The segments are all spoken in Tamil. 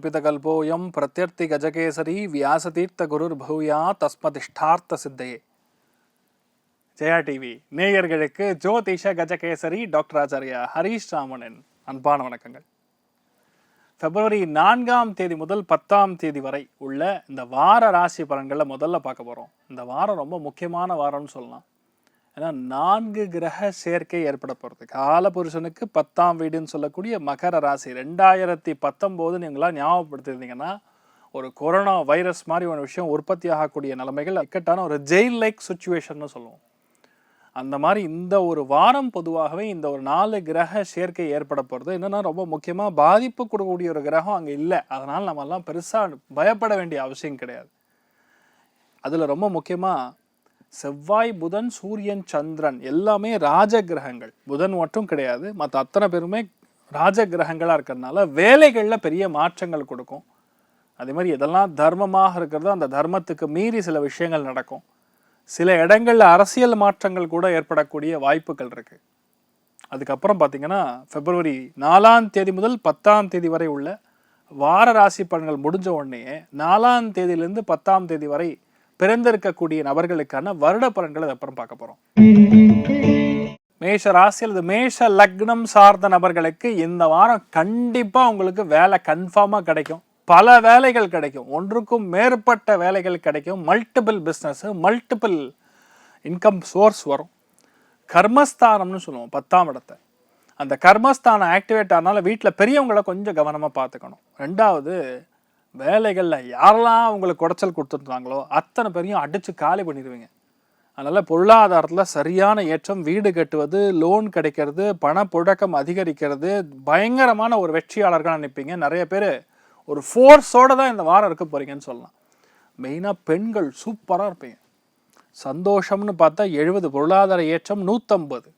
கல்பிதகல்போயம் பிரத்யர்த்தி கஜகேசரி வியாசதீர்த்த குருர் பௌயா தஸ்மதிஷ்டார்த்த சித்தையே ஜெயா டிவி நேயர்களுக்கு ஜோதிஷ கஜகேசரி டாக்டர் ஆச்சாரியா ஹரீஷ் ராமனின் அன்பான வணக்கங்கள். பிப்ரவரி நான்காம் தேதி முதல் பத்தாம் தேதி வரை உள்ள இந்த வார ராசி பலன்களை முதல்ல பார்க்க போகிறோம் இந்த வாரம் ரொம்ப முக்கியமான வாரம்னு சொல்லலாம். ஏன்னா நான்கு கிரக சேர்க்கை ஏற்பட போகிறது காலபுருஷனுக்கு பத்தாம் வீடுன்னு சொல்லக்கூடிய மகர ராசி ரெண்டாயிரத்தி பத்தொம்போது நீங்களாம் ஞாபகப்படுத்திருந்தீங்கன்னா ஒரு கொரோனா வைரஸ் மாதிரி ஒரு விஷயம் உற்பத்தி ஆகக்கூடிய நிலைமைகள் இக்கட்டான ஒரு ஜெயில் லைக் சுச்சுவேஷன்னு சொல்லுவோம். அந்த மாதிரி இந்த ஒரு வாரம் பொதுவாகவே இந்த ஒரு நாலு கிரக சேர்க்கை ஏற்பட போகிறது என்னென்னா ரொம்ப முக்கியமாக பாதிப்பு கொடுக்கக்கூடிய ஒரு கிரகம் அங்கே இல்லை. அதனால் நம்மெல்லாம் பெருசாக பயப்பட வேண்டிய அவசியம் கிடையாது. அதில் ரொம்ப முக்கியமாக செவ்வாய் புதன் சூரியன் சந்திரன் எல்லாமே ராஜ கிரகங்கள் புதன் மட்டும் கிடையாது. மற்ற அத்தனை பேருமே ராஜ கிரகங்களாக இருக்கிறதுனால வேலைகளில் பெரிய மாற்றங்கள் கொடுக்கும். அதே மாதிரி எதெல்லாம் தர்மமாக இருக்கிறதோ அந்த தர்மத்துக்கு மீறி சில விஷயங்கள் நடக்கும். சில இடங்களில் அரசியல் மாற்றங்கள் கூட ஏற்படக்கூடிய வாய்ப்புகள் இருக்கு. அதுக்கப்புறம் பார்த்தீங்கன்னா பிப்ரவரி நாலாம் தேதி முதல் பத்தாம் தேதி வரை உள்ள வார ராசி பலன்கள் முடிஞ்ச உடனே நாலாம் தேதியிலேருந்து பத்தாம் தேதி வரை பிறந்திருக்கக்கூடிய நபர்களுக்கான வருட பலன்களை அப்புறம் பார்க்க போறோம். மேஷ ராசி அல்லது மேஷ லக்னம் சார்ந்த நபர்களுக்கு இந்த வாரம் கண்டிப்பா உங்களுக்கு வேலை கன்ஃபார்மா கிடைக்கும். பல வேலைகள் கிடைக்கும். ஒன்றுக்கும் மேற்பட்ட வேலைகள் கிடைக்கும். Multiple business multiple income source வரும். கர்மஸ்தானம்னு சொல்லுவோம் பத்தாம் இடத்தை. அந்த கர்மஸ்தானம் ஆக்டிவேட் ஆனால வீட்டில் பெரியவங்களை கொஞ்சம் கவனமாக பார்த்துக்கணும். ரெண்டாவது வேலைகளில் யாரெல்லாம் உங்களுக்கு குடைச்சல் கொடுத்துருந்தாங்களோ அத்தனை பேரையும் அடித்து காலி பண்ணிடுவீங்க. அதனால் பொருளாதாரத்தில் சரியான ஏற்றம் வீடு கட்டுவது லோன் கிடைக்கிறது பணப்புழக்கம் அதிகரிக்கிறது பயங்கரமான ஒரு வெற்றியாளர்கள் நிற்பீங்க நிறைய பேர் ஒரு ஃபோர்ஸோடு தான் இந்த வாரம் இருக்க போகிறீங்கன்னு சொல்லலாம். மெயினாக பெண்கள் சூப்பராக இருப்பீங்க. சந்தோஷம்னு பார்த்தா எழுபது பொருளாதார ஏற்றம் நூற்றம்பது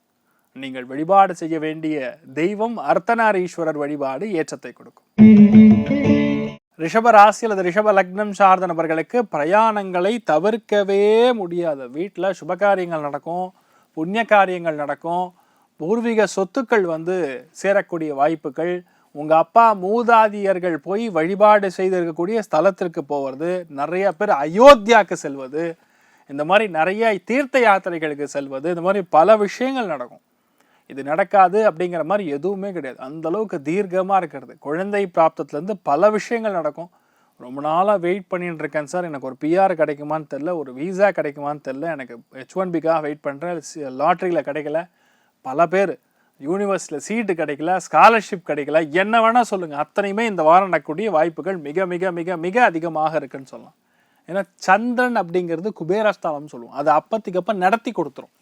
நீங்கள் வழிபாடு செய்ய வேண்டிய தெய்வம் அர்த்தநாரீஸ்வரர் வழிபாடு ஏற்றத்தை கொடுக்கும். ரிஷப ராசி அல்லது ரிஷப லக்னம் சார்ந்த நபர்களுக்கு பிரயாணங்களை தவிர்க்கவே முடியாது. வீட்டில் சுபகாரியங்கள் நடக்கும் புண்ணிய காரியங்கள் நடக்கும் பூர்வீக சொத்துக்கள் வந்து சேரக்கூடிய வாய்ப்புகள் உங்கள் அப்பா மூதாதியர்கள் போய் வழிபாடு செய்திருக்கக்கூடிய ஸ்தலத்திற்கு போவது நிறைய பேர் அயோத்தியாவுக்கு செல்வது இந்த மாதிரி நிறைய தீர்த்த யாத்திரைகளுக்கு செல்வது இந்த மாதிரி பல விஷயங்கள் நடக்கும். இது நடக்காது அப்படிங்கிற மாதிரி எதுவுமே கிடையாது. அந்த அளவுக்கு தீர்க்கமாக இருக்கிறது. குழந்தை பிராப்தத்துலேருந்து பல விஷயங்கள் நடக்கும். ரொம்ப நாளாக வெயிட் பண்ணிட்டு இருக்கேன் சார். எனக்கு ஒரு பிஆர் கிடைக்குமான்னு தெரில ஒரு வீசா கிடைக்குமான்னு தெரில எனக்கு ஹெச் ஒன் பிக்காக வெயிட் பண்ணுறேன் லாட்ரியில் கிடைக்கல. பல பேர். யூனிவர்ஸில் சீட்டு கிடைக்கல. ஸ்காலர்ஷிப் கிடைக்கல. என்ன வேணால் சொல்லுங்கள் அத்தனையுமே இந்த வாரம் நடக்கக்கூடிய வாய்ப்புகள் மிக மிக மிக மிக அதிகமாக இருக்குன்னு சொல்லலாம். ஏன்னா சந்திரன் அப்படிங்கிறது குபேரஸ்தானம் சொல்லுவோம். அது அப்பத்துக்கு அப்போ நடத்தி கொடுத்துரும்.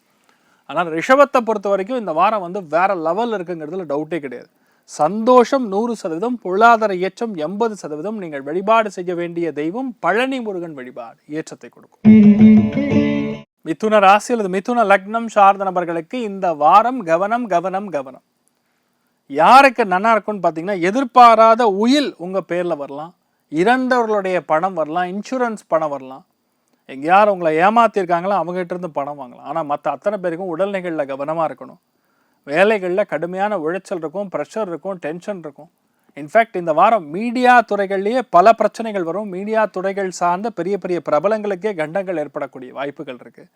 ஆனால் ரிஷபத்தை பொறுத்த வரைக்கும் இந்த வாரம் வந்து வேற லெவல் இருக்குங்கிறதுல டவுட்டே கிடையாது. சந்தோஷம் நூறு சதவீதம் பொருளாதார ஏற்றம் எண்பது சதவீதம் நீங்கள் வழிபாடு செய்ய வேண்டிய தெய்வம் பழனி முருகன் வழிபாடு ஏற்றத்தை கொடுக்கும். மிதுன ராசி அல்லது மிதுன லக்னம் சார்ந்த நபர்களுக்கு இந்த வாரம் கவனம் கவனம் கவனம். யாருக்கு நன்னா இருக்கும்னு பார்த்தீங்கன்னா எதிர்பாராத உயில் உங்கள் பேரில் வரலாம். இறந்தவர்களுடைய பணம் வரலாம் இன்சூரன்ஸ் பணம் வரலாம். யார் உங்களை ஏமாத்திருக்காங்களோ அவங்ககிட்ட இருந்து பணம் வாங்கலாம். ஆனால் மற்ற அத்தனை பேருக்கும் உடல்நிலைகளில் கவனமாக இருக்கணும். வேலைகளில் கடுமையான உழைச்சல் இருக்கும் ப்ரெஷர் இருக்கும் டென்ஷன் இருக்கும். இன்ஃபேக்ட் இந்த வாரம் மீடியா துறைகள்லேயே பல பிரச்சனைகள் வரும். மீடியா துறைகள் சார்ந்த பெரிய பெரிய பிரபலங்களுக்கே கண்டங்கள் ஏற்படக்கூடிய வாய்ப்புகள் இருக்குது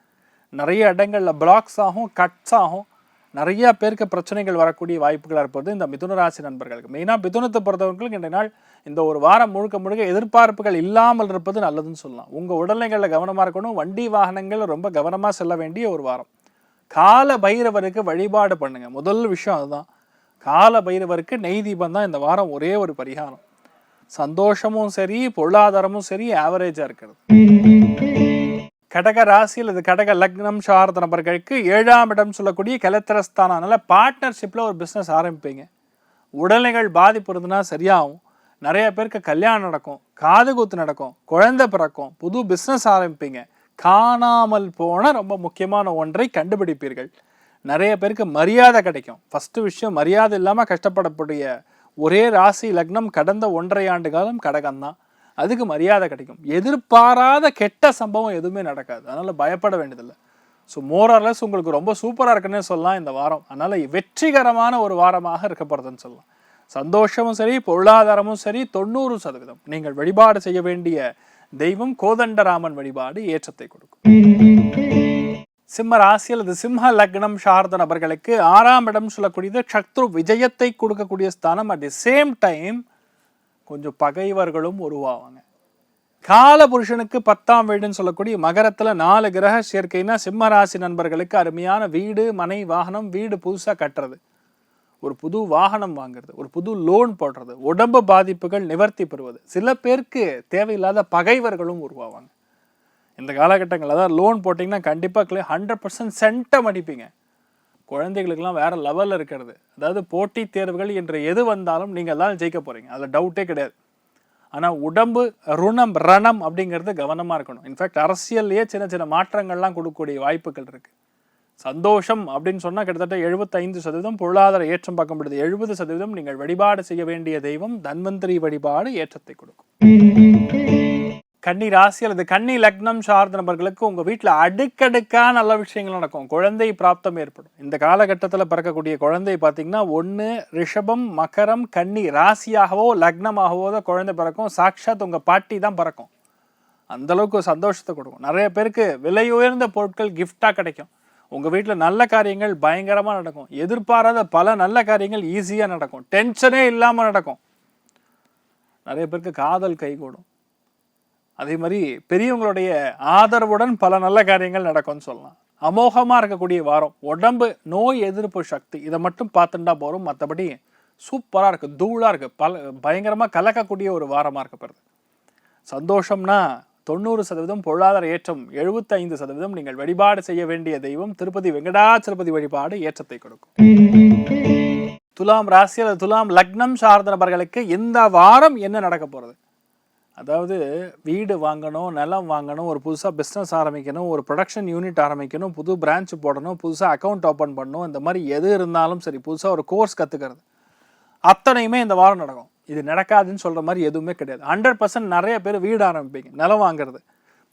நிறைய இடங்களில் பிளாக்ஸ் ஆகும் கட்ஸ் ஆகும். நிறைய பேருக்கு பிரச்சனைகள் வரக்கூடிய வாய்ப்புகளாக இருப்பது இந்த மிதுன ராசி நண்பர்களுக்கு. மெயினாக மிதுனத்தை பொறுத்தவர்களுக்கு இன்றைய நாள் இந்த ஒரு வாரம் முழுக்க முழுக்க எதிர்பார்ப்புகள் இல்லாமல் இருப்பது நல்லதுன்னு சொல்லலாம். உங்கள் உடல்நிலைகளில் கவனமாக இருக்கணும். வண்டி வாகனங்கள் ரொம்ப கவனமாக செல்ல வேண்டிய ஒரு வாரம். கால பைரவருக்கு வழிபாடு பண்ணுங்கள் முதல் விஷயம் அதுதான். கால பைரவருக்கு நெய் தீபம் தான் இந்த வாரம் ஒரே ஒரு பரிகாரம். சந்தோஷமும் சரி பொருளாதாரமும் சரி ஆவரேஜாக இருக்கிறது. கடக ராசி அல்லது கடக லக்னம் சார்ந்த நபர்களுக்கு ஏழாம் இடம் சொல்லக்கூடிய கலத்திரஸ்தானம் அதனால் பார்ட்னர்ஷிப்பில் ஒரு பிஸ்னஸ் ஆரம்பிப்பீங்க. உடல்நிலைகள் பாதிப்பு இருந்ததுன்னா சரியாகும். நிறைய பேருக்கு கல்யாணம் நடக்கும் காது கூத்து நடக்கும் குழந்தை பிறக்கும் புது பிஸ்னஸ் ஆரம்பிப்பீங்க. காணாமல் போன ரொம்ப முக்கியமான ஒன்றை கண்டுபிடிப்பீர்கள். நிறைய பேருக்கு மரியாதை கிடைக்கும். ஃபஸ்ட்டு விஷயம் மரியாதை இல்லாமல் கஷ்டப்படக்கூடிய ஒரே ராசி லக்னம் கடந்த ஒன்றரை ஆண்டு காலம் கடகம்தான். அதுக்கு மரியாதை கிடைக்கும். எதிர்பாராத கெட்ட சம்பவம் எதுவுமே நடக்காது. அதனால் பயப்பட வேண்டியதில்லை. ஸோ மோரர்லஸ் உங்களுக்கு ரொம்ப சூப்பராக இருக்குன்னே சொல்லலாம் இந்த வாரம். அதனால் வெற்றிகரமான ஒரு வாரமாக இருக்க போகிறதுன்னு சொல்லலாம். சந்தோஷமும் சரி பொருளாதாரமும் சரி தொண்ணூறு சதவீதம். நீங்கள் வழிபாடு செய்ய வேண்டிய தெய்வம் கோதண்டராமன் வழிபாடு ஏற்றத்தை கொடுக்கும். சிம்ம ராசி அல்லது சிம்ம லக்னம் சார்ந்த நபர்களுக்கு ஆறாம் இடம் சொல்லக்கூடியது சத்ரு விஜயத்தை கொடுக்கக்கூடிய ஸ்தானம். அட் தி சேம் டைம் கொஞ்சம் பகைவர்களும் உருவாவாங்க. கால புருஷனுக்கு பத்தாம் வீடுன்னு சொல்லக்கூடிய மகரத்தில் நாலு கிரக சேர்க்கைனா சிம்ம ராசி நண்பர்களுக்கு அருமையான வீடு மனை வாகனம் வீடு புதுசாக கட்டுறது. ஒரு புது வாகனம் வாங்குறது ஒரு புது லோன் போடுறது உடம்பு பாதிப்புகள் நிவர்த்தி பெறுவது. சில பேருக்கு தேவையில்லாத பகைவர்களும் உருவாவாங்க. இந்த காலகட்டங்களில் தான் லோன் போட்டிங்கன்னா கண்டிப்பாக ஹண்ட்ரட் பர்சன்ட் சென்டம் அடிப்பீங்க குழந்தைகளுக்கெல்லாம் வேற லெவலில் இருக்கிறது. அதாவது போட்டித் தேர்வுகள் என்று எது வந்தாலும் நீங்கள் தான் ஜெயிக்க போகிறீங்க அதில் டவுட்டே கிடையாது. ஆனால் உடம்பு ருணம் ரணம் அப்படிங்கிறது கவனமாக இருக்கணும். இன்ஃபேக்ட் அரசியல்லையே சின்ன சின்ன மாற்றங்கள்லாம் கொடுக்கக்கூடிய வாய்ப்புகள் இருக்குது சந்தோஷம் அப்படின்னு சொன்னால் கிட்டத்தட்ட எழுபத்தைந்து சதவீதம் பொருளாதார ஏற்றம் பார்க்க முடியுது. எழுபது சதவீதம் நீங்கள் வழிபாடு செய்ய வேண்டிய தெய்வம் தன்வந்திரி வழிபாடு ஏற்றத்தை கொடுக்கும். கன்னி ராசி அல்லது கன்னி லக்னம் சார்ந்த நபர்களுக்கு உங்க வீட்டில் அடுக்கடுக்கா நல்ல விஷயங்கள் நடக்கும். குழந்தை பிராப்தம் ஏற்படும். இந்த காலகட்டத்தில் பிறக்கக்கூடிய குழந்தை பார்த்தீங்கன்னா ஒன்று ரிஷபம் மகரம் கன்னி ராசியாகவோ லக்னமாகவோ தான் குழந்தை பிறக்கும். சாட்சாத் உங்க பாட்டி தான் பிறக்கும். அந்த அளவுக்கு சந்தோஷத்தை கொடுக்கும். நிறைய பேருக்கு விலை உயர்ந்த பொருட்கள் gift-ஆ கிடைக்கும். உங்க வீட்டில் நல்ல காரியங்கள் பயங்கரமா நடக்கும். எதிர்பாராத பல நல்ல காரியங்கள் ஈஸியா நடக்கும். டென்ஷனே இல்லாமல் நடக்கும். நிறைய பேருக்கு காதல் கைகூடும். அதே மாதிரி பெரியவங்களுடைய ஆதரவுடன் பல நல்ல காரியங்கள் நடக்கும்னு சொல்லலாம். அமோகமாக இருக்கக்கூடிய வாரம் உடம்பு நோய் எதிர்ப்பு சக்தி இதை மட்டும் பார்த்துட்டா போகிறோம் மற்றபடி சூப்பராக இருக்குது தூளாக இருக்குது பல பயங்கரமாக கலக்கக்கூடிய ஒரு வாரமாக இருக்கப்படுது சந்தோஷம்னா தொண்ணூறு சதவீதம் பொருளாதார ஏற்றம் எழுபத்தைந்து சதவீதம் நீங்கள் வழிபாடு செய்ய வேண்டிய தெய்வம் திருப்பதி வெங்கடாச்சலபதி வழிபாடு ஏற்றத்தை கொடுக்கும். துலாம் ராசி அல்லது துலாம் லக்னம் சார்ந்த நபர்களுக்கு இந்த வாரம் என்ன நடக்க போகிறது அதாவது வீடு வாங்கணும் நிலம் வாங்கணும் ஒரு புதுசாக பிஸ்னஸ் ஆரம்பிக்கணும் ஒரு ப்ரொடக்ஷன் யூனிட் ஆரம்பிக்கணும் புது பிரான்ச் போடணும் புதுசாக அக்கௌண்ட் ஓப்பன் பண்ணணும் இந்த மாதிரி எது இருந்தாலும் சரி புதுசாக ஒரு கோர்ஸ் கற்றுக்கிறது அத்தனையுமே இந்த வாரம் நடக்கும். இது நடக்காதுன்னு சொல்கிற மாதிரி எதுவுமே கிடையாது. ஹண்ட்ரட் பர்சன்ட் நிறைய பேர் வீடு ஆரம்பிப்பீங்க நிலம் வாங்குறது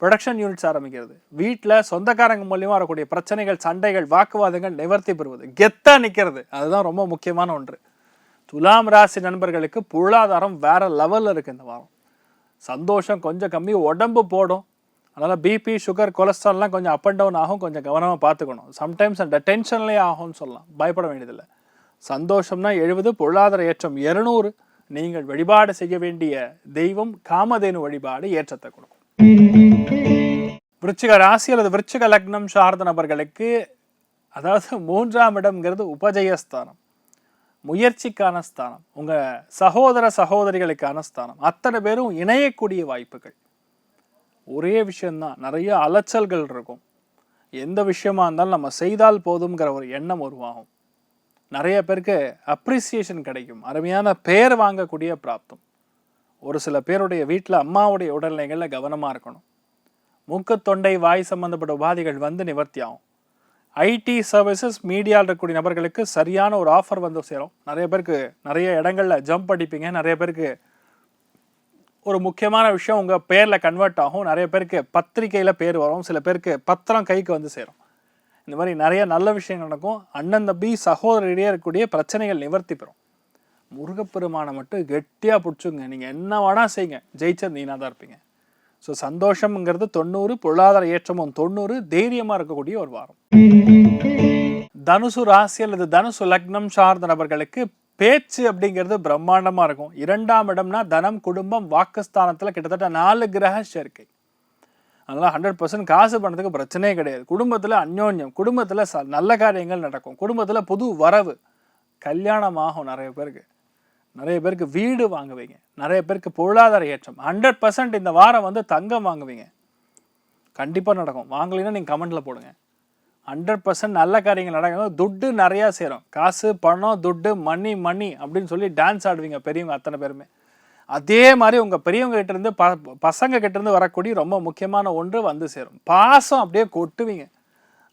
ப்ரொடக்ஷன் யூனிட்ஸ் ஆரம்பிக்கிறது. வீட்டில் சொந்தக்காரங்க மூலியமாக வரக்கூடிய பிரச்சனைகள் சண்டைகள் வாக்குவாதங்கள் நிவர்த்தி பெறுவது கெத்தாக நிற்கிறது அதுதான் ரொம்ப முக்கியமான ஒன்று. துலாம் ராசி நண்பர்களுக்கு பொருளாதாரம் வேறு லெவலில் இருக்குது இந்த வாரம். சந்தோஷம் கொஞ்சம் கம்மி உடம்பு போடும். அதனால் பிபி சுகர் கொலஸ்ட்ரால்லாம் கொஞ்சம் அப் அண்ட் டவுன் ஆகும். கொஞ்சம் கவனமாக பார்த்துக்கணும். சம்டைம்ஸ் அந்த டென்ஷன்லேயே ஆகும்னு சொல்லலாம். பயப்பட வேண்டியதில்லை. சந்தோஷம்னா எழுபது பொருளாதார ஏற்றம் இருநூறு. நீங்கள் வழிபாடு செய்ய வேண்டிய தெய்வம் காமதேனு வழிபாடு ஏற்றத்தை கொடுக்கும். விருச்சிக ராசி அல்லது விருச்சிக லக்னம் சார்ந்த நபர்களுக்கு அதாவது மூன்றாம் இடம்ங்கிறது உபஜயஸ்தானம். முயற்சிக்கான ஸ்தானம் உங்கள் சகோதர சகோதரிகளுக்கான ஸ்தானம் அத்தனை பேரும் இணையக்கூடிய வாய்ப்புகள். ஒரே விஷயந்தான் நிறைய அலைச்சல்கள் இருக்கும். எந்த விஷயமா இருந்தாலும் நம்ம செய்தால் போதுங்கிற ஒரு எண்ணம் உருவாகும். நிறைய பேருக்கு அப்ரிசியேஷன் கிடைக்கும் அருமையான பெயர் வாங்கக்கூடிய பிராப்தம். ஒரு சில பேருடைய வீட்டில் அம்மாவுடைய உடல்நிலைகளில் கவனமாக இருக்கணும். மூக்கு தொண்டை வாய் சம்பந்தப்பட்ட உபாதைகள் வந்து நிவர்த்தி ஆகும். ஐடி சர்வீசஸ் மீடியாவில் இருக்கக்கூடிய நபர்களுக்கு சரியான ஒரு ஆஃபர் வந்து சேரும். நிறைய பேருக்கு நிறைய இடங்களில் ஜம்ப் அடிப்பீங்க. நிறைய பேருக்கு ஒரு முக்கியமான விஷயம் உங்கள் பேரில் கன்வெர்ட் ஆகும். நிறைய பேருக்கு பத்திரிக்கையில் பேர் வரும். சில பேருக்கு பத்திரம் கைக்கு வந்து சேரும். இந்த மாதிரி நிறைய நல்ல விஷயங்கள் நடக்கும். அண்ணன் தம்பி சகோதரிடையே இருக்கக்கூடிய பிரச்சனைகள் நிவர்த்தி பெறும். முருகப்பெருமானை மட்டும் கெட்டியாக பிடிச்சுங்க நீங்கள் என்ன வேணா செய்யுங்க. ஜெயிச்சது நீனாக தான் இருப்பீங்க. ஸோ சந்தோஷம்ங்கிறது தொண்ணூறு பொருளாதார ஏற்றமும் தொண்ணூறு தைரியமாக இருக்கக்கூடிய ஒரு வாரம். தனுசு ராசி அல்லது தனுசு லக்னம் சார்ந்த நபர்களுக்கு பேச்சு அப்படிங்கிறது பிரம்மாண்டமாக இருக்கும். இரண்டாம் இடம்னா தனம் குடும்பம் வாக்குஸ்தானத்தில் கிட்டத்தட்ட நாலு கிரக சேர்க்கை. அதனால் ஹண்ட்ரட் பர்சன்ட் காசு பண்ணுறதுக்கு பிரச்சனையே கிடையாது. குடும்பத்தில் அந்யோன்யம் குடும்பத்தில் ச நல்ல காரியங்கள் நடக்கும். குடும்பத்தில் புது வரவு கல்யாணம் ஆகும் நிறைய பேருக்கு. நிறைய பேருக்கு வீடு வாங்குவீங்க. நிறைய பேருக்கு பொருளாதார ஏற்றம். ஹண்ட்ரட் பர்சன்ட் இந்த வாரம் வந்து தங்கம் வாங்குவீங்க. கண்டிப்பாக நடக்கும். வாங்கலைன்னா நீங்கள் கமெண்ட்டில் போடுங்க. ஹண்ட்ரட் பர்சன்ட் நல்ல காரியங்கள் நடக்கும் துட்டு நிறையா சேரும். காசு பணம் துட்டு மணி மணி அப்படின்னு சொல்லி டான்ஸ் ஆடுவீங்க பெரியவங்க அத்தனை பேருமே. அதே மாதிரி உங்கள் பெரியவங்க கிட்டேருந்து ப பசங்க கிட்டேருந்து வரக்கூடிய ரொம்ப முக்கியமான ஒன்று வந்து சேரும். பாசம் அப்படியே கொட்டுவீங்க.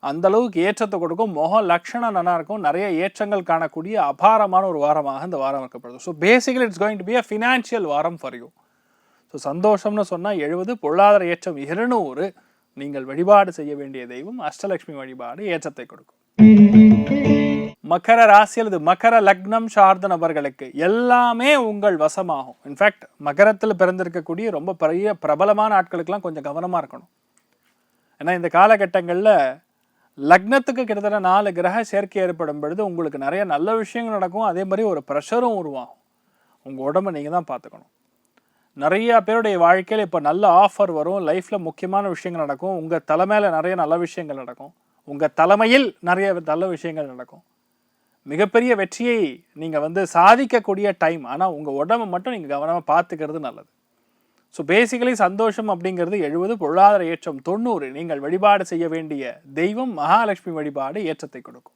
அந்த அளவுக்கு ஏற்றத்தை கொடுக்கும். முகம் லட்சணம் நல்லா இருக்கும். நிறைய ஏற்றங்கள் காணக்கூடிய அபாரமான ஒரு வாரமாக இந்த வாரம் இருக்கப்படுது so basically it's going to be a financial வாரம் ஃபார் யூ ஸோ சந்தோஷம்னு சொன்னால் எழுபது பொருளாதார ஏற்றம் இருநூறு. நீங்கள் வழிபாடு செய்ய வேண்டிய தெய்வம் அஷ்டலட்சுமி வழிபாடு ஏற்றத்தை கொடுக்கும். மகர ராசி அல்லது மகர லக்னம் சார்ந்த நபர்களுக்கு எல்லாமே உங்கள் வசமாகும். இன்ஃபேக்ட் மகரத்தில் பிறந்திருக்கக்கூடிய ரொம்ப பெரிய பிரபலமான ஆட்களுக்கெல்லாம் கொஞ்சம் கவனமாக இருக்கணும். ஏன்னா இந்த காலகட்டங்களில் லக்னத்துக்கு கிட்டத்தட்ட நாலு கிரக சேர்க்கை ஏற்படும் பொழுது உங்களுக்கு நிறைய நல்ல விஷயங்கள் நடக்கும். அதே மாதிரி ஒரு ப்ரெஷரும் உருவாகும். உங்கள் உடம்பை நீங்கள் தான் பார்த்துக்கணும். நிறைய பேருடைய வாழ்க்கையில் இப்போ நல்ல ஆஃபர் வரும். லைஃப்பில் முக்கியமான விஷயங்கள் நடக்கும். உங்கள் தலைமையில் நிறைய நல்ல விஷயங்கள் நடக்கும். உங்கள் தலைமையில் நிறைய நல்ல விஷயங்கள் நடக்கும். மிகப்பெரிய வெற்றியை நீங்கள் வந்து சாதிக்கக்கூடிய டைம் ஆனால் உங்கள் உடம்பை மட்டும் நீங்கள் கவனமாக பார்த்துக்கிறது நல்லது. ஸோ பேசிக்கலி சந்தோஷம் அப்படிங்கிறது எழுபது பொருளாதார ஏற்றம் தொண்ணூறு. நீங்கள் வழிபாடு செய்ய வேண்டிய தெய்வம் மகாலட்சுமி வழிபாடு ஏற்றத்தை கொடுக்கும்.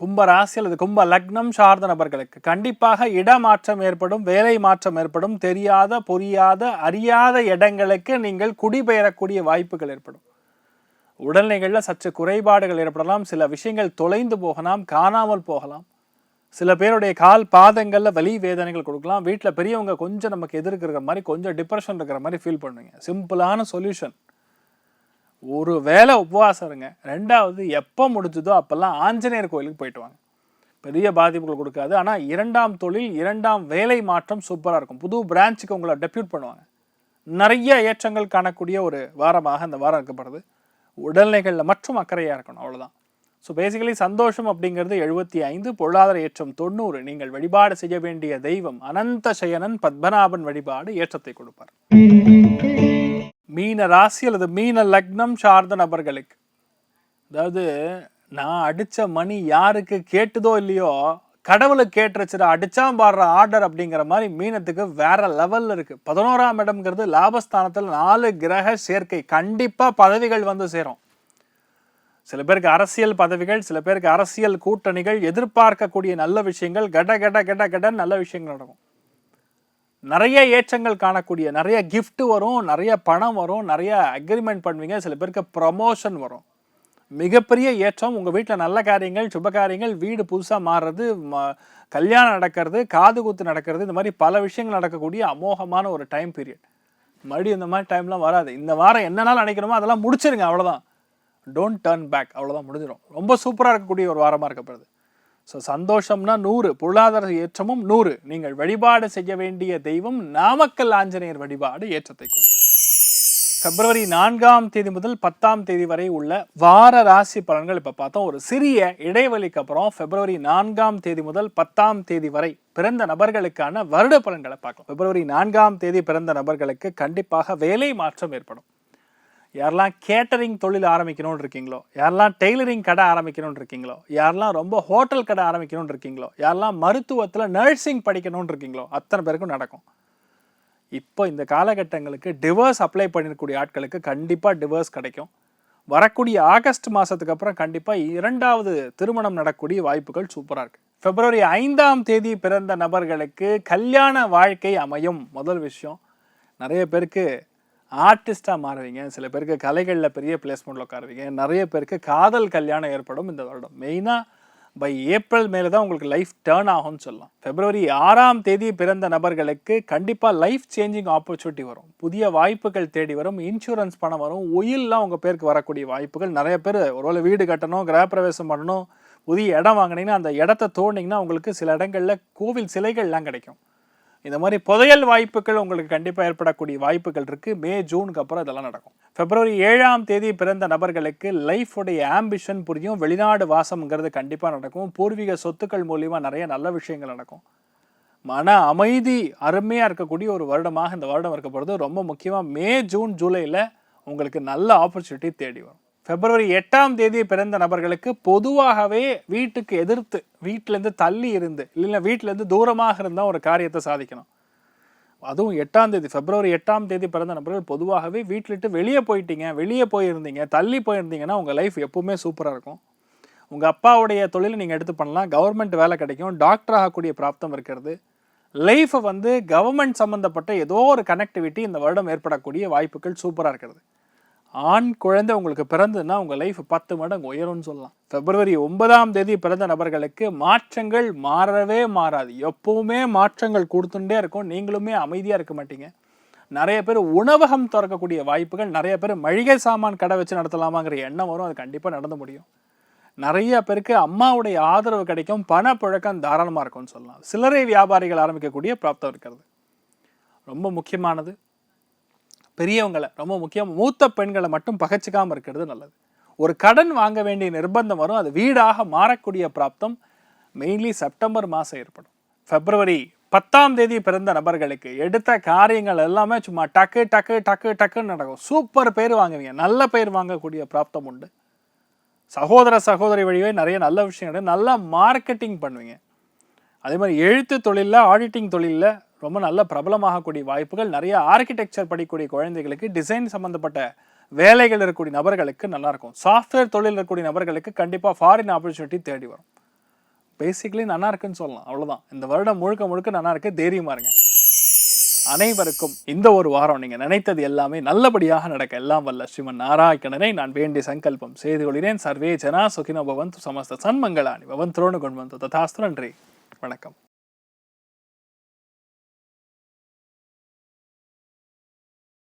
கும்ப ராசி அல்லது கும்ப லக்னம் சார்ந்த நபர்களுக்கு கண்டிப்பாக இடமாற்றம் ஏற்படும் வேலை மாற்றம் ஏற்படும். தெரியாத புரியாத அறியாத இடங்களுக்கு நீங்கள் குடிபெயரக்கூடிய வாய்ப்புகள் ஏற்படும். உடல்நிலைகளில் சற்று குறைபாடுகள் ஏற்படலாம். சில விஷயங்கள் தொலைந்து போகலாம் காணாமல் போகலாம். சில பேருடைய கால் பாதங்களில் வலி வேதனைகள் கொடுக்கலாம். வீட்டில் பெரியவங்க கொஞ்சம் நமக்கு எதிர்க்கிற மாதிரி கொஞ்சம் டிப்ரெஷன் இருக்கிற மாதிரி ஃபீல் பண்ணுவீங்க. சிம்பிளான சொல்யூஷன் ஒரு வேளை உபவாசம் இருங்க. ரெண்டாவது எப்போ முடிஞ்சதோ அப்போல்லாம் ஆஞ்சநேயர் கோயிலுக்கு போயிட்டு வாங்க. பெரிய பாதிப்புகள் கொடுக்காது. ஆனால் இரண்டாம் தொழில் இரண்டாம் வேலை மாற்றம் சூப்பராக இருக்கும். புது பிரான்ச்சுக்கு உங்களை டெப்யூட் பண்ணுவாங்க. நிறைய ஏற்றங்கள் காணக்கூடிய ஒரு வாரமாக அந்த வாரம் இருக்கப்படுது. உடல்நிலைகளில் மற்றும் அக்கறையாக இருக்கணும். அவ்வளோதான் ஸோ பேசிக்கலி சந்தோஷம் அப்படிங்கிறது எழுபத்தி ஐந்து பொருளாதார ஏற்றம் தொண்ணூறு. நீங்கள் வழிபாடு செய்ய வேண்டிய தெய்வம் அனந்த சயனன் பத்மநாபன் வழிபாடு ஏற்றத்தை கொடுப்பார். மீன ராசி அல்லது மீன லக்னம் சார்ந்த நபர்களுக்கு அதாவது நான் அடித்த மணி யாருக்கு கேட்டுதோ இல்லையோ கடவுளை கேட்டுருச்சுடா அடிச்சா பாடுற ஆர்டர் அப்படிங்கிற மாதிரி மீனத்துக்கு வேற லெவல்ல இருக்கு. பதினோராம் இடம்ங்கிறது லாபஸ்தானத்தில் நாலு கிரக சேர்க்கை. கண்டிப்பா பதவிகள் வந்து சேரும். சில பேருக்கு அரசியல் பதவிகள் சில பேருக்கு அரசியல் கூட்டணிகள் எதிர்பார்க்கக்கூடிய நல்ல விஷயங்கள் கட கட கட கட நல்ல விஷயங்கள் நடக்கும். நிறைய ஏற்றங்கள் காணக்கூடிய நிறைய கிஃப்ட் வரும் நிறைய பணம் வரும் நிறைய அக்ரிமெண்ட் பண்ணுவீங்க சில பேருக்கு ப்ரமோஷன் வரும். மிகப்பெரிய ஏற்றம் உங்கள் வீட்டில் நல்ல காரியங்கள் சுப காரியங்கள் வீடு புதுசாக மாறுறது ம- கல்யாணம் நடக்கிறது காது குத்து நடக்கிறது இந்த மாதிரி பல விஷயங்கள் நடக்கக்கூடிய அமோகமான ஒரு டைம் பீரியட் மறுபடியும் இந்த மாதிரி டைம்லாம் வராது. இந்த வாரம் என்னென்னாலும் நினைக்கணுமோ அதெல்லாம் முடிச்சிருங்க அவ்வளோதான் டோன்ட் டர்ன் பேக் அவ்வளோதான் முடிஞ்சிடும் ரொம்ப சூப்பராக இருக்கக்கூடிய ஒரு வாரமாக இருக்கப்படுது ஸோ சந்தோஷம்னா நூறு பொருளாதார ஏற்றமும் நூறு. நீங்கள் வழிபாடு செய்ய வேண்டிய தெய்வம் நாமக்கல் ஆஞ்சநேயர் வழிபாடு ஏற்றத்தை கொடுக்கும். பிப்ரவரி நான்காம் தேதி முதல் பத்தாம் தேதி வரை உள்ள வார ராசி பலன்கள் இப்போ பார்த்தோம். ஒரு சிறிய இடைவெளிக்கு அப்புறம் பிப்ரவரி நான்காம் தேதி முதல் பத்தாம் தேதி வரை பிறந்த நபர்களுக்கான வருட பலன்களை பார்க்கலாம். பிப்ரவரி நான்காம் தேதி பிறந்த நபர்களுக்கு கண்டிப்பாக வேலை மாற்றம் ஏற்படும். யாரெல்லாம் கேட்டரிங் தொழில் ஆரம்பிக்கணும்னு இருக்கீங்களோ யாரெல்லாம் டெய்லரிங் கடை ஆரம்பிக்கணும்னு இருக்கீங்களோ யாரெல்லாம் ரொம்ப ஹோட்டல் கடை ஆரம்பிக்கணும்னு இருக்கீங்களோ யாரெல்லாம் மருத்துவத்தில் நர்சிங் படிக்கணும்னு இருக்கீங்களோ அத்தனை பேருக்கும் நடக்கும். இப்போ இந்த காலகட்டங்களுக்கு டிவர்ஸ் அப்ளை பண்ணிருக்கூடிய ஆட்களுக்கு கண்டிப்பாக டிவர்ஸ் கிடைக்கும். வரக்கூடிய ஆகஸ்ட் மாதத்துக்கு அப்புறம் கண்டிப்பாக இரண்டாவது திருமணம் நடக்கக்கூடிய வாய்ப்புகள் சூப்பராக இருக்குது பிப்ரவரி ஐந்தாம் தேதி பிறந்த நபர்களுக்கு கல்யாண வாழ்க்கை அமையும். முதல் விஷயம். நிறைய பேருக்கு ஆர்டிஸ்டாக மாறுவீங்க. சில பேருக்கு கலைகளில் பெரிய பிளேஸ்மெண்ட்டில் உட்காருவீங்க. நிறைய பேருக்கு காதல் கல்யாணம் ஏற்படும் இந்த வருடம். மெயினாக பை ஏப்ரல் மேலே தான் உங்களுக்கு லைஃப் டேர்ன் ஆகும்னு சொல்லலாம். பிப்ரவரி ஆறாம் தேதி பிறந்த நபர்களுக்கு கண்டிப்பாக லைஃப் சேஞ்சிங் ஆப்பர்ச்சுனிட்டி வரும். புதிய வாய்ப்புகள் தேடி வரும். இன்சூரன்ஸ் பணம் வரும். ஒயில்லாம் உங்கள் பேருக்கு வரக்கூடிய வாய்ப்புகள். நிறைய பேர் ஒருவேளை வீடு கட்டணும் கிரகப்பிரவேசம் பண்ணணும் புதிய இடம் வாங்குனீங்கன்னா அந்த இடத்த தோண்டிங்கன்னா உங்களுக்கு சில இடங்களில் கோவில் சிலைகள்லாம் கிடைக்கும். இந்த மாதிரி புதையல் வாய்ப்புகள் உங்களுக்கு கண்டிப்பாக ஏற்படக்கூடிய வாய்ப்புகள் இருக்குது மே ஜூனுக்கு அப்புறம் இதெல்லாம் நடக்கும். பிப்ரவரி ஏழாம் தேதி பிறந்த நபர்களுக்கு லைஃபுடைய ஆம்பிஷன் புரியும். வெளிநாடு வாசம்ங்கிறது கண்டிப்பாக நடக்கும். பூர்வீக சொத்துக்கள் மூலியமாக நிறைய நல்ல விஷயங்கள் நடக்கும். மன அமைதி அருமையாக இருக்கக்கூடிய ஒரு வருடமாக இந்த வருடம் இருக்கப்படுறது ரொம்ப முக்கியமாக மே ஜூன் ஜூலையில் உங்களுக்கு நல்ல ஆப்பர்ச்சுனிட்டி தேடி வரும். பிப்ரவரி எட்டாம் தேதி பிறந்த நபர்களுக்கு பொதுவாகவே வீட்டுக்கு எதிர்த்து வீட்டிலேருந்து தள்ளி இருந்து இல்லைன்னா வீட்டிலேருந்து தூரமாக இருந்தால் ஒரு காரியத்தை சாதிக்கணும். அதுவும் எட்டாம் தேதி பிப்ரவரி எட்டாம் தேதி பிறந்த நபர்கள் பொதுவாகவே வீட்டில் விட்டு வெளியே போயிட்டீங்க வெளியே போயிருந்தீங்க தள்ளி போயிருந்தீங்கன்னா உங்கள் லைஃப் எப்பவுமே சூப்பராக இருக்கும். உங்கள் அப்பாவுடைய தொழிலை நீங்கள் எடுத்து பண்ணலாம் கவர்மெண்ட் வேலை கிடைக்கும் டாக்டர் ஆகக்கூடிய பிராப்தம் இருக்கிறது. லைஃப்பை வந்து கவர்மெண்ட் சம்மந்தப்பட்ட ஏதோ ஒரு கனெக்டிவிட்டி இந்த வருடம் ஏற்படக்கூடிய வாய்ப்புகள் சூப்பராக இருக்கிறது. ஆண் குழந்தை உங்களுக்கு பிறந்ததுன்னா உங்கள் லைஃப் பத்து மடங்கு உயரும்னு சொல்லலாம். பிப்ரவரி ஒன்பதாம் தேதி பிறந்த நபர்களுக்கு மாற்றங்கள் மாறவே மாறாது. எப்பவுமே மாற்றங்கள் கொடுத்துட்டே இருக்கும். நீங்களுமே அமைதியாக இருக்க மாட்டீங்க. நிறைய பேர் உணவகம் திறக்கக்கூடிய வாய்ப்புகள் நிறைய பேர் மளிகை சாமான் கடை வச்சு நடத்தலாமாங்கிற எண்ணம் வரும். அது கண்டிப்பாக நடந்து முடியும். நிறைய பேருக்கு அம்மாவுடைய ஆதரவு கிடைக்கும். பணப்புழக்கம் தாராளமாக இருக்கும்னு சொல்லலாம். சில்லறை வியாபாரிகள் ஆரம்பிக்கக்கூடிய பிராப்தம் இருக்கிறது. ரொம்ப முக்கியமானது. பெரியவங்களை ரொம்ப முக்கியம் மூத்த பெண்களை மட்டும் பகச்சிக்காமல் இருக்கிறது நல்லது. ஒரு கடன் வாங்க வேண்டிய நிர்பந்தம் வரும் அது வீடாக மாறக்கூடிய பிராப்தம் மெயின்லி செப்டம்பர் மாதம் ஏற்படும். பிப்ரவரி பத்தாம் தேதி பிறந்த நபர்களுக்கு எடுத்த காரியங்கள் எல்லாமே சும்மா டக்கு டக்கு டக்கு டக்குன்னு நடக்கும். சூப்பர் பேர் வாங்குவீங்க நல்ல பேர் வாங்கக்கூடிய பிராப்தம் உண்டு. சகோதர சகோதரி வழியே நிறைய நல்ல விஷயங்கள் நல்லா மார்க்கெட்டிங் பண்ணுவீங்க. அதே மாதிரி எழுத்து தொழிலில் ஆடிட்டிங் தொழிலில் ரொம்ப நல்ல பிரபலமாகக்கூடிய வாய்ப்புகள். நிறைய ஆர்கிடெக்சர் படிக்கக்கூடிய குழந்தைகளுக்கு டிசைன் சம்மந்தப்பட்ட வேலைகள் இருக்கக்கூடிய நபர்களுக்கு நல்லாயிருக்கும். சாஃப்ட்வேர் தொழில் இருக்கக்கூடிய நபர்களுக்கு கண்டிப்பாக ஃபாரின் ஆப்பர்ச்சுனிட்டி தேடி வரும். பேசிக்கலி நல்லா இருக்குன்னு சொல்லலாம். அவ்வளோதான் இந்த வருடம் முழுக்க முழுக்க நல்லா இருக்கு. தைரியமாக இருங்க. அனைவருக்கும் இந்த ஒரு வாரம் நீங்கள் நினைத்தது எல்லாமே நல்லபடியாக நடக்க. எல்லாம் வல்ல. ஸ்ரீமன் நாராயணனை நான் வேண்டிய சங்கல்பம் செய்து கொள்கிறேன். சர்வே ஜனா சுகினோ பவந்து சமஸ்த சன்மங்களானி பவன் துரோணு கொண்டு வந்து ததாஸ்து நன்றி. வணக்கம்.